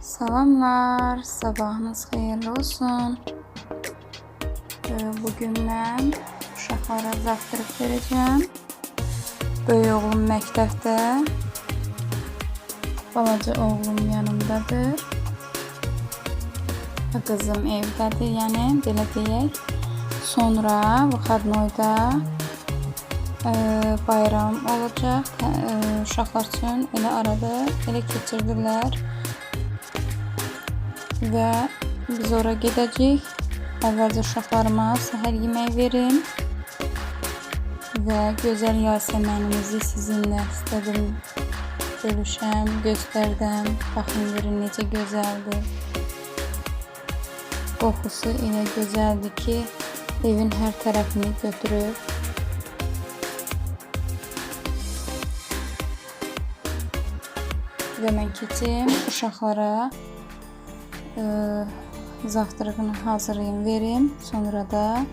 Salamlar, sabahınız xeyirli olsun. Ee, Bugün mən uşaqlara zavtrıq verəcəm. Böyük oğlum məktəbdə, balaca oğlum yanımdadır. Qızım evdədir, yəni belə deyək. Sonra Vuxadnoyda e, bayram olacaq. Tə- e, Uşaqlar üçün elə arada elə keçirdilər. Və biz ora gedəcəyik. Əvvəlcə uşaqlarıma səhər yeməyi verim. Və gözəl yasəmənimizi sizinlə istədim bölüşəm, göstərdim. Baxın görün necə gözəldir. Qoxusu elə gözəldir ki, evin hər tərəfini götürür. Və mən keçim uşaqlara e, zavtrığını hazırlayım, verim. Sonra da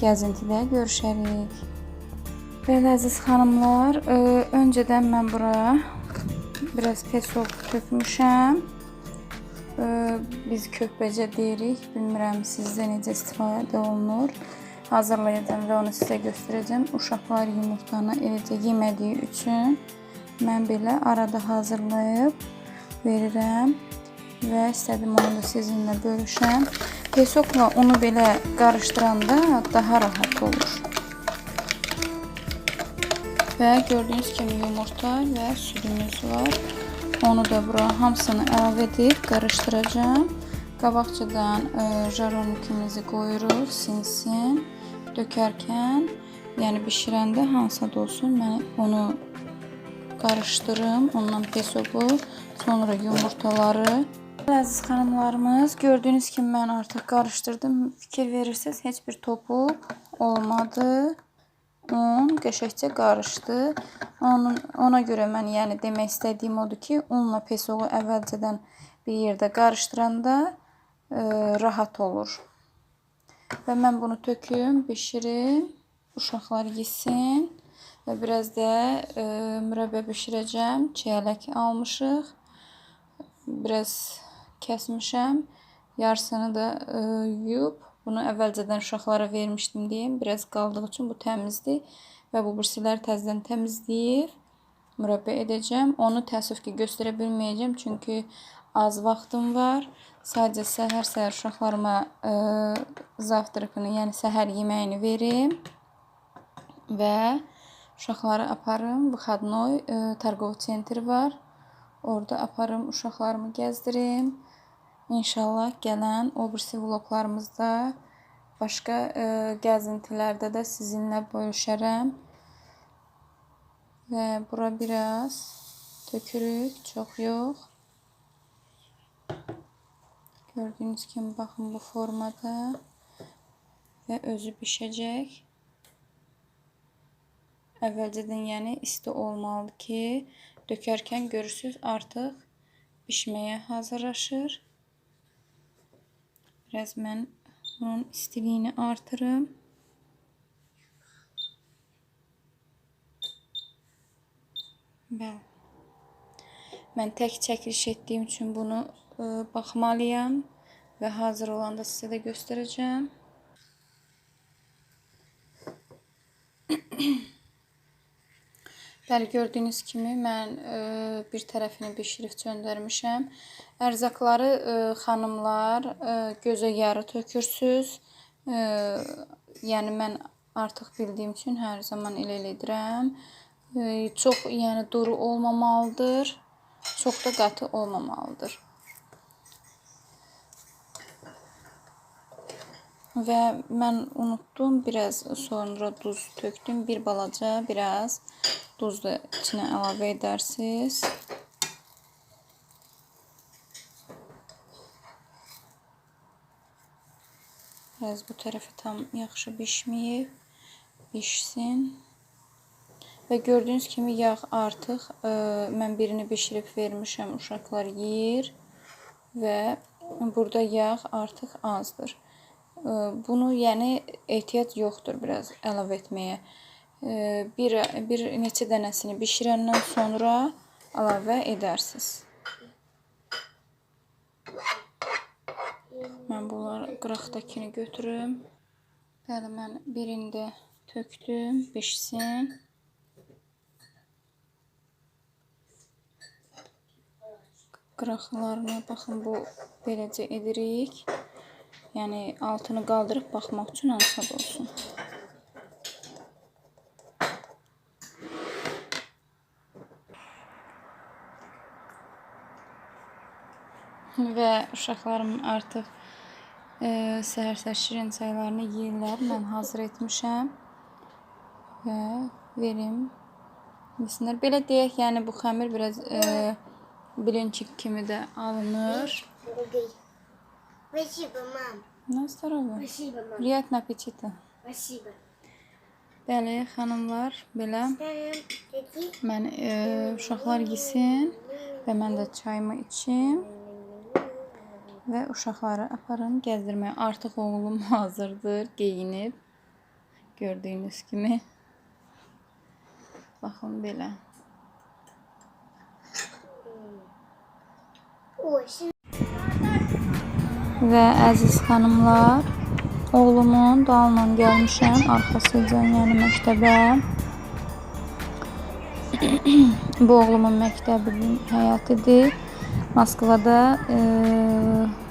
gəzintidə görüşərik. Belə əziz xanımlar, e, öncədən mən bura biraz pesok tökmüşəm. E, biz köpəcə deyirik. Bilmirəm sizdə necə istifadə olunur. Hazırlayacağım və onu sizə göstərəcəm. Uşaqlar yumurtanı eləcə yemədiyi üçün mən belə arada hazırlayıb verirəm və istədim onu da sizinlə bölüşəm. Pesokla unu belə qarışdıranda daha rahat olur. Və gördüyünüz kimi yumurta və südümüz var. Onu da bura hamısını əlavə edib qarışdıracağam. Qabaqcadan e, jaronikimizi qoyuruq, sinsin. Dökərkən, yəni bişirəndə hansısa da olsun, mən onu qarışdırım. Ondan pesoku, sonra yumurtaları. Əziz xanımlarımız, gördüyünüz kimi mən artıq qarışdırdım. Fikir verirsiniz, heç bir topu olmadı. Un qəşəngcə qarışdı. Onun ona görə mən yəni demək istədiyim odur ki, unla pesoğu əvvəlcədən bir yerdə qarışdıranda e, rahat olur. Və mən bunu töküm, bişirim. Uşaqlar yesin. Və biraz da e, mürəbbə bişirəcəm. Çiyələk almışıq. Biraz kəsmişəm. Yarısını da e, yuyub bunu əvvəlcədən uşaqlara vermişdim deyim. Biraz qaldığı üçün bu təmizdir və bu bursilər təzədən təmizləyib mürəbbə edəcəm. Onu təəssüf ki, göstərə bilməyəcəm, çünki az vaxtım var. Sadəcə səhər-səhər uşaqlarıma e, zavtrıqını, yəni səhər yeməyini verim və uşaqları aparım. Vıxadnoy e, targov sentri var. Orda aparım, uşaqlarımı gəzdirim. İnşallah gələn o birisi vloqlarımızda başqa e, gəzintilərdə də sizinlə bölüşərəm. Və bura biraz tökürük, çox yox. Gördüyünüz kimi baxın bu formada və özü bişəcək. Əvvəlcədən yəni isti olmalıdır ki, dökərkən görürsüz artıq bişməyə hazırlaşır. Mən bunun istiliyini artırım. Bəli. Mən tək çəkiliş etdiyim üçün bunu ə, baxmalıyam və hazır olanda sizə də göstərəcəm. Bəli, gördüyünüz kimi mən e, bir tərəfini bişirib göndərmişəm. Ərzaqları e, xanımlar e, gözə yarı tökürsüz. E, yəni mən artıq bildiyim üçün hər zaman elə edirəm. E, çox yəni duru olmamalıdır. Çox da qatı olmamalıdır. Və mən unutdum, biraz sonra duz tökdüm. Bir balaca, biraz duz da içinə əlavə edərsiniz. Biraz bu tərəfi tam yaxşı bişməyib. Bişsin. Və gördüyünüz kimi yağ artıq ə, mən birini bişirib vermişəm, uşaqlar yeyir və burada yağ artıq azdır. Ə, Bunu yəni ehtiyac yoxdur biraz əlavə etməyə. Ə, Bir bir neçə dənəsini bişirəndən sonra əlavə edərsiniz. mən bunları qıraqdakini götürüm. Bəli, mən birində tökdüm, bişsin. Qıraqlarına baxın, bu beləcə edirik. Yəni altını qaldırıb baxmaq üçün ansad olsun. Və uşaqlarım artıq e, səhər-səhər şirin çaylarını yeyirlər. Mən hazır etmişəm. Və verim. Yesinlər. Belə deyək, yəni bu xəmir biraz e, bilinçik kimi də alınır. Окей. Спасибо, мам. На здоровье. Спасибо, мам. Приятного аппетита. Спасибо. Bəli, xanımlar, belə Там такие. mən e, uşaqlar yesin və mən də çayımı içim və uşaqları aparım gəzdirməyə. Artıq oğlum hazırdır, geyinib. Gördüyünüz kimi. Baxın belə. Ой, şimdi Və əziz xanımlar, oğlumun dalla gəlmişəm arxasıca, yəni məktəbə. Bu oğlumun məktəbinin həyətidir. Moskvada e,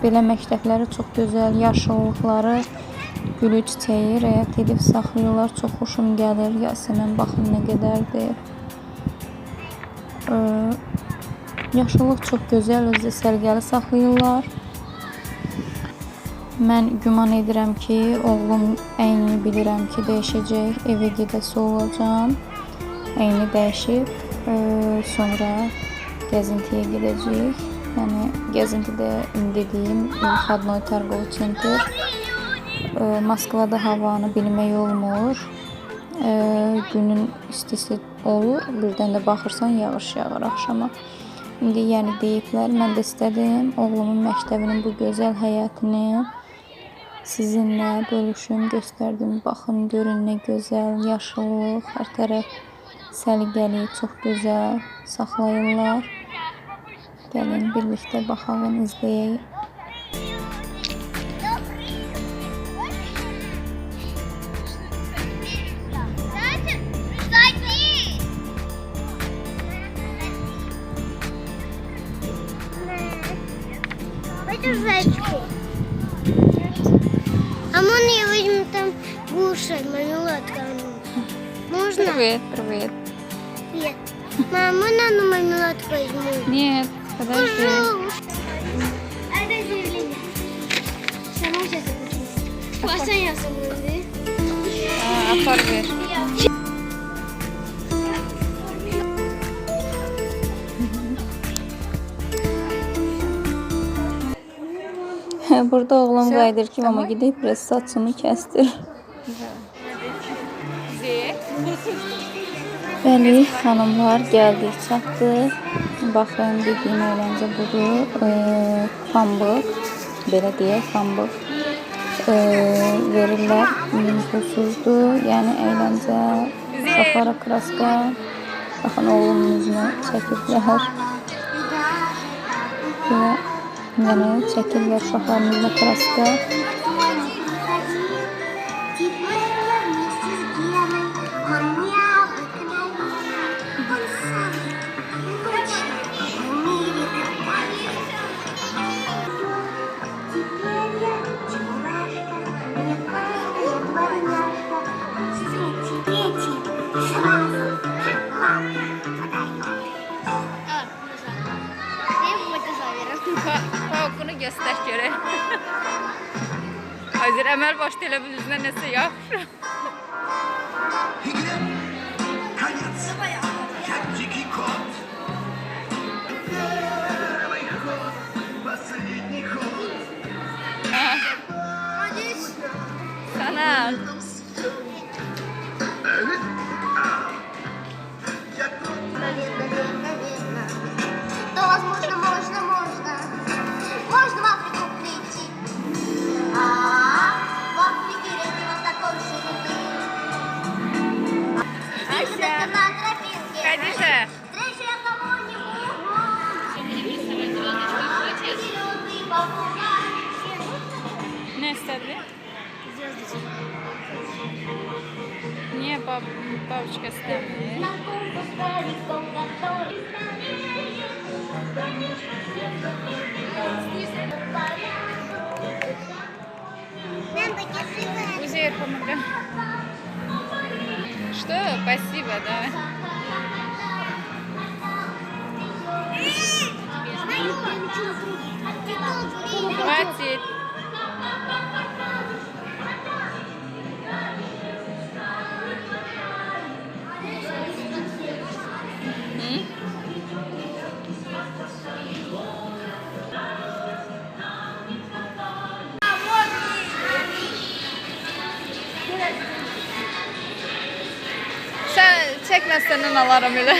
belə məktəbləri çox gözəl, yaşıllıqları, gülü çiçəyi rəyət edib saxlayırlar. Çox xoşum gəlir. Yasəmən baxın nə qədərdir. E, yaşıllıq çox gözəl, özü sərgəli saxlayırlar. Mən güman edirəm ki, oğlum əyni bilirəm ki, dəyişəcək, evə gedəsi olacam. Əyni dəyişib, e, sonra gəzintiyə gedəcək. Yəni gəzintidə dediyim Xadnoy Targov Center. E, Moskvada havanı bilmək olmur. E, günün istisi olur, birdən də baxırsan yağış yağır axşama. İndi yəni deyiblər, mən də istədim oğlumun məktəbinin bu gözəl həyətini sizinlə bölüşüm, göstərdim. Baxın, görün nə gözəl, yaşıllıq, hər tərəf səliqəli, çox gözəl saxlayırlar. Gəlin birlikdə baxalım, izləyək. Это кушать, мармеладка? Можно? Привет, привет. Нет. Мам, можно одну мармеладку возьму? Нет, подожди. Пожалуйста. Это заявление. Сама сейчас запишу. Классно я собой, Aa, apar ver. Burada oğlum qayıdır ki, mama gidib biraz saçını kəsdir. Bəli, xanımlar gəldik, çatdıq. Baxın, dediyim əyləncə budur. Ee, pambıq, belə deyək, pambıq e, verirlər. Pulsuzdur. Yəni əyləncə, uşaqlara kraska. Baxın, oğlumun üzünə çəkiblər. Belə, yəni çəkirlər kraska. istək görək. Hazır əməl başda elə bil üzünə nəsə Зеркалом. Что? Спасибо, да. Хватит. Çekmezsen alarım öyle.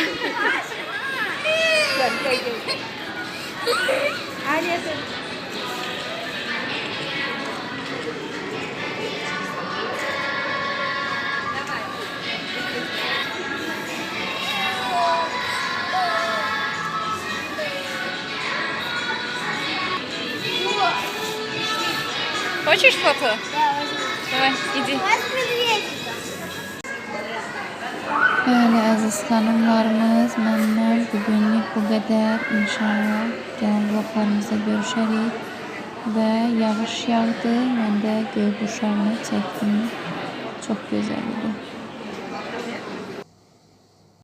Хочешь фото? Давай, иди. Bəli, əziz xanımlarımız, məndən bugünlük bu qədər. İnşallah gələn vloglarımızda görüşərik. Və yağış yağdı, mən də göy qurşağını çəkdim. Çox gözəl idi.